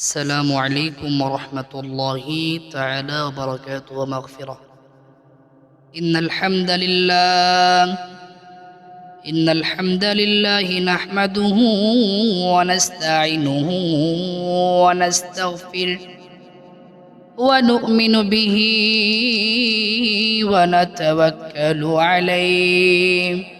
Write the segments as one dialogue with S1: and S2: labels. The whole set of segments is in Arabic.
S1: السلام عليكم ورحمة الله تعالى وبركاته ومغفرة. إن الحمد لله إن الحمد لله نحمده ونستعينه ونستغفره ونؤمن به ونتوكل عليه.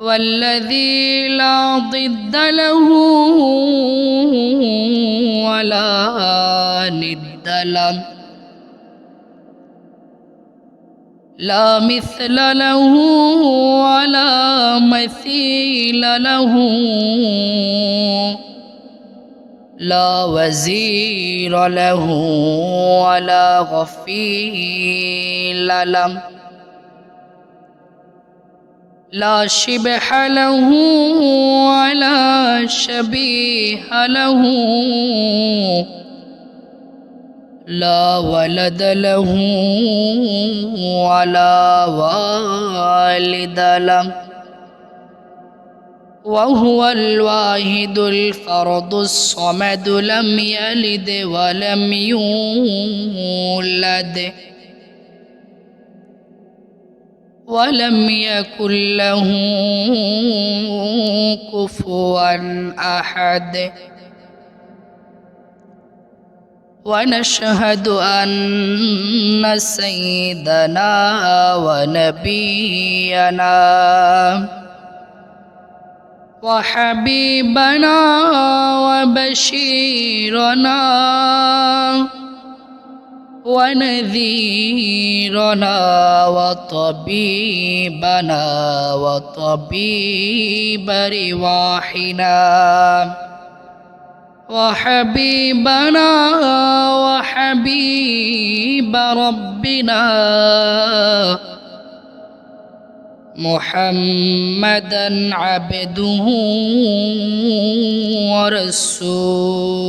S1: والذي لا ضد له ولا ند له. لا مثل له ولا مثيل له. لا وزير له ولا غفيل له. لا شبح له ولا شبيه له. لا ولد له ولا والد له. وهو الواحد الفرد الصمد لم يلد ولم يولد. ولم يكن له كفوا أحد. ونشهد أن سيدنا ونبينا وحبيبنا وبشيرنا ونذيرنا وطبيبنا وطبيب رواحنا وحبيبنا وحبيب ربنا محمدا عبده ورسوله.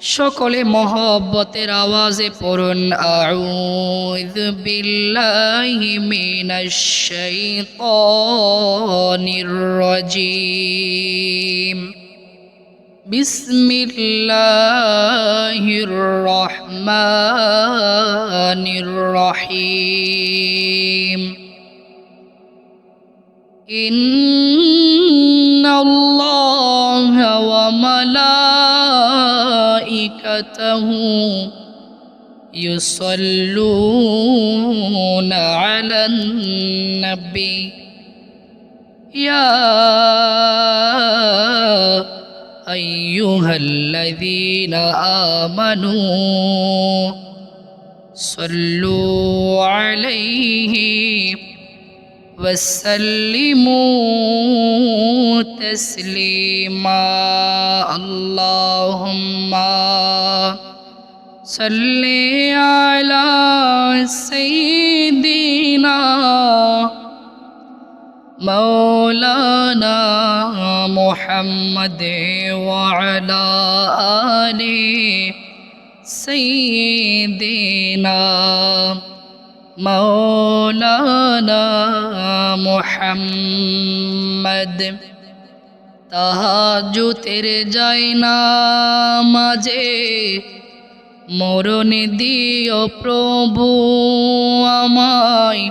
S1: সকলে মহব্বতের আওয়াজে পড়ুন আউযু বিল্লাহি মিনাশ শাইতানির রাজিম। বিসমিল্লাহির রহমানির রহিম। ملائكته يصلون على النبي. يا أيها الذين آمنوا صلوا عليه وسلموا تسليما. اللهم صل على سيدنا مولانا محمد وعلى آل سيدنا مولانا মোহাম্মদ। তাহাজুতের যাই না মাঝে মরণ দিও প্রভু আমায়।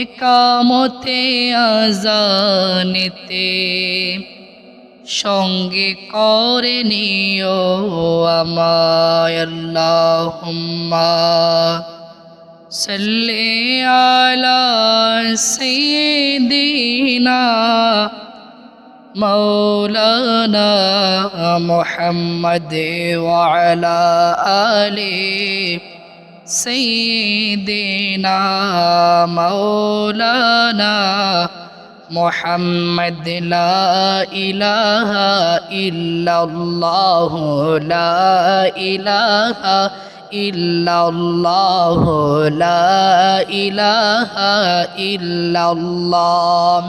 S1: একামতে আজানেতে সঙ্গে করে নিও আমায় আল্লাহ صل على سيدنا مولانا محمد وعلى آل سيدنا مولانا محمد. لا إله إلا الله. لا إله إلا ইল্লাল্লাহ লা ইলাহা ইল্লাল্লাহ।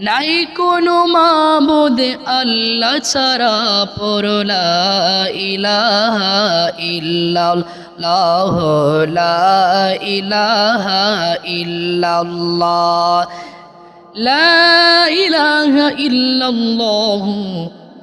S1: নাই কোনো মাবুদ আল্লাহ ছাড়া পরলা ইলাহা ইল্লাল্লাহ লা ইলাহা ইল্লাল্লাহ। লা ইলাহা ইল্লাল্লাহ